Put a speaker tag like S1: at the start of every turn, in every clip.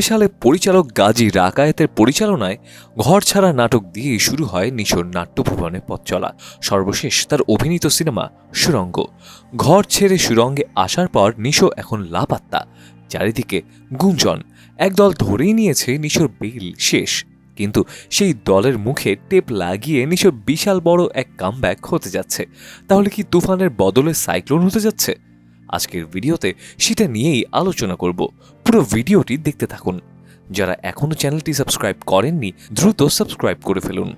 S1: সালে পরিচালক গাজী রাকায়েতের পরিচালনায় ঘর ছাড়া নাটক দিয়ে শুরু হয় নিশোর নাট্যভুবনে পথ চলা। সর্বশেষ তার অভিনীত সিনেমা সুরঙ্গ। ঘর ছেড়ে সুরঙ্গে আসার পর নিশো এখন লাপাত্তা, চারিদিকে গুঞ্জন। একদল ধরেই নিয়েছে নিশোর বেল শেষ। কিন্তু সেই দলের মুখে টেপ লাগিয়ে নিশোর বিশাল বড় এক কামব্যাক হতে যাচ্ছে। তাহলে কি তুফানের বদলে সাইক্লোন হতে যাচ্ছে? আজকের ভিডিওতে সেটা নিয়েই আলোচনা করব। পুরো ভিডিওটি দেখতে থাকুন। যারা এখনও চ্যানেলটি সাবস্ক্রাইব করেননি, দ্রুত সাবস্ক্রাইব করে ফেলুন।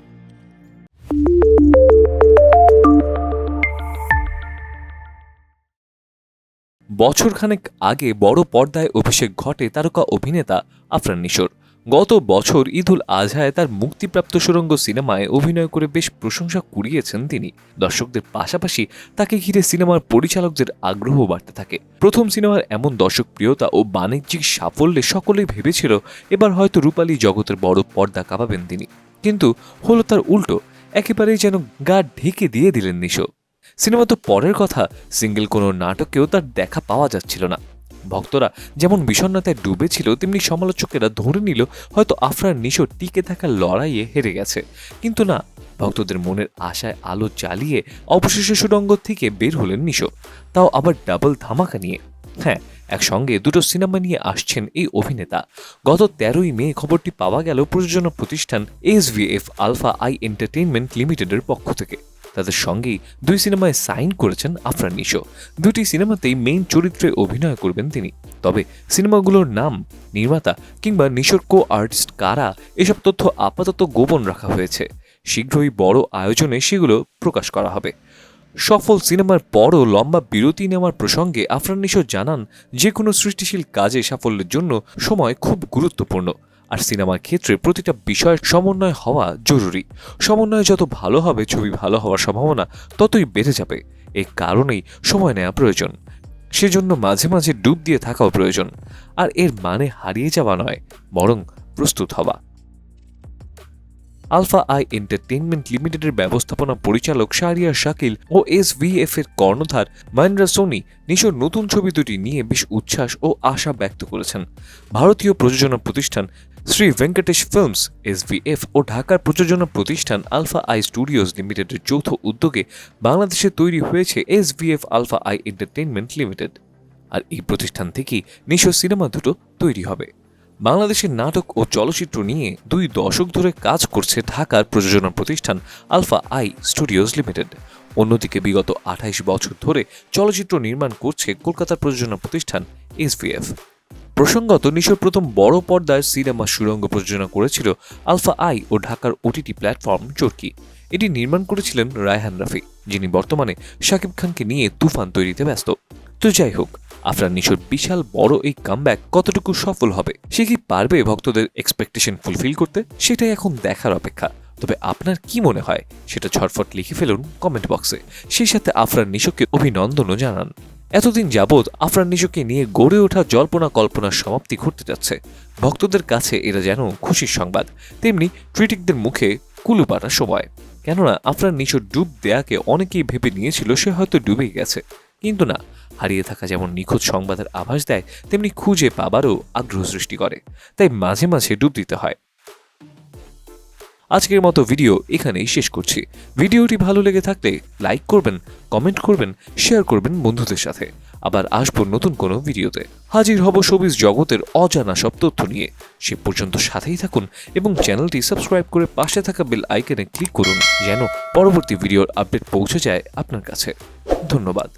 S1: বছরখানেক আগে বড় পর্দায় অভিষেক ঘটে তারকা অভিনেতা আফরান নিশোর। গত বছর ঈদুল আজহায় তার মুক্তিপ্রাপ্ত সুরঙ্গ সিনেমায় অভিনয় করে বেশ প্রশংসা কুড়িয়েছেন তিনি। দর্শকদের পাশাপাশি তাকে ঘিরে সিনেমার পরিচালকদের আগ্রহ বাড়তে থাকে। প্রথম সিনেমার এমন দর্শকপ্রিয়তা ও বাণিজ্যিক সাফল্যে সকলেই ভেবেছিল এবার হয়তো রূপালী জগতের বড় পর্দা কাঁপাবেন তিনি। কিন্তু হলো তার উল্টো, একেবারেই যেন গা ঢেকে দিয়ে দিলেন নিশো। সিনেমা তো পরের কথা, সিঙ্গেল কোনো নাটকেও তার দেখা পাওয়া যাচ্ছিল না। ভক্তরা যেমন বিষণ্ণতায় ডুবেছিল, তেমনি সমালোচকেরা ধরে নিল, হয়তো আফরান নিশো টিকে থাকার লড়াইয়ে হেরে গেছে। কিন্তু না, ভক্তদের মনের আশায় আলো জ্বালিয়ে অবশেষে সুরঙ্গ থেকে বের হলেন নিশো। তাও আবার ডাবল ধামাকা নিয়ে। হ্যাঁ একসঙ্গে দুটো সিনেমা নিয়ে আসছেন এই অভিনেতা। গত তেরোই মে খবরটি পাওয়া গেল প্রযোজনা প্রতিষ্ঠান এসভিএফ আলফা আই এন্টারটেইনমেন্ট লিমিটেডের পক্ষ থেকে। তাদের সঙ্গেই দুই সিনেমায় সাইন করেছেন আফরান নিশো দুটি সিনেমাতেই মেইন চরিত্রে অভিনয় করবেন তিনি। তবে সিনেমাগুলোর নাম, নির্মাতা কিংবা নিশোর কো আর্টিস্ট কারা, এসব তথ্য আপাতত গোপন রাখা হয়েছে। শীঘ্রই বড় আয়োজনে সেগুলো প্রকাশ করা হবে। সফল সিনেমার পরও লম্বা বিরতি নেওয়ার প্রসঙ্গে আফরান নিশো জানান, যে কোনো সৃষ্টিশীল কাজে সাফল্যের জন্য সময় খুব গুরুত্বপূর্ণ। আর সিনেমার ক্ষেত্রে প্রতিটা বিষয়ের সমন্বয় হওয়া জরুরি। সমন্বয় যত ভালো হবে, ছবি ভালো হওয়ার সম্ভাবনা ততই বেড়ে যাবে। এই কারণেই সময় নেওয়া প্রয়োজন। সেজন্য মাঝে মাঝে ডুব দিয়ে থাকাও প্রয়োজন। আর এর মানে হারিয়ে যাওয়া নয়, বরং প্রস্তুত হওয়া। আলফা আই এন্টারটেইনমেন্ট লিমিটেডের ব্যবস্থাপনা পরিচালক শাহরিয়ার শাকিল ও এস ভি এফ এর কর্ণধার মহেন্দ্র সোনি নিশোর নতুন ছবি দুটি নিয়ে বেশ উচ্ছ্বাস ও আশা ব্যক্ত করেছেন। ভারতীয় প্রযোজনা প্রতিষ্ঠান শ্রী ভেঙ্কটেশ ফিল্মস এসভিএফ ও ঢাকার প্রযোজনা প্রতিষ্ঠান আলফা আই স্টুডিওজ লিমিটেডের যৌথ উদ্যোগে বাংলাদেশে তৈরি হয়েছে SVF Alpha I entertainment limited আর এই প্রতিষ্ঠান থেকেই নিশো সিনেমা দুটো তৈরি হবে। বাংলাদেশের নাটক ও চলচ্চিত্র নিয়ে দুই দশক ধরে কাজ করছে ঢাকার প্রযোজনা প্রতিষ্ঠান আলফা আই স্টুডিওজ লিমিটেড অন্যদিকে বিগত আঠাইশ বছর ধরে চলচ্চিত্র নির্মাণ করছে কলকাতার প্রযোজনা প্রতিষ্ঠান এসভিএফ প্রসঙ্গত নিশোর প্রথম বড় পর্দার সিনেমা সুরঙ্গ প্রযোজনা করেছিল আলফা আই ও ঢাকার ওটিটি প্ল্যাটফর্ম চরকি। এটি নির্মাণ করেছিলেন রায়হান রাফি, যিনি বর্তমানে শাকিব খানকে নিয়ে তুফান তৈরিতে ব্যস্ত। তো যাই হোক, আফরান নিশোর বিশাল বড় এই কামব্যাক কতটুকু সফল হবে, সে কি পারবে ভক্তদের এক্সপেকটেশন ফুলফিল করতে? সেটাই এখন দেখার অপেক্ষা। তবে আপনার কি মনে হয়? সেটা ছটফট লিখে ফেলুন কমেন্ট বক্সে। সেই সাথে আফরান নিশোকে অভিনন্দনও জানান। এতদিন যাবৎ আফরান নিশোকে নিয়ে গড়ে ওঠা জল্পনা কল্পনার সমাপ্তি ঘটতে যাচ্ছে। ভক্তদের কাছে এরা যেন খুশির সংবাদ, তেমনি ক্রিটিকদের মুখে কুলুপাটা সময়। কেননা, আফরান নিশোর ডুব দেয়াকে অনেকেই ভেবে নিয়েছিল সে হয়তো ডুবেই গেছে। কিন্তু না, হারিয়ে থাকা যেমন নিখোঁজ সংবাদের আভাস দেয়, তেমনি খুঁজে পাবারও আগ্রহ সৃষ্টি করে। তাই মাঝে মাঝে ডুব দিতে হয়। আজকের মতো ভিডিও এখানেই শেষ করছি। ভিডিওটি ভালো লেগে থাকলে লাইক করবেন কমেন্ট করবেন শেয়ার করবেন বন্ধুদের সাথে। আবার আসব নতুন কোনো ভিডিওতে। হাজির হব সবিজ জগতের অজানা সব তথ্য নিয়ে। সে পর্যন্ত সাথেই থাকুন এবং চ্যানেলটি সাবস্ক্রাইব করে পাশে থাকা বেল আইকনে ক্লিক করুন, যেন পরবর্তী ভিডিওর আপডেট পৌঁছে যায় আপনার কাছে। ধন্যবাদ।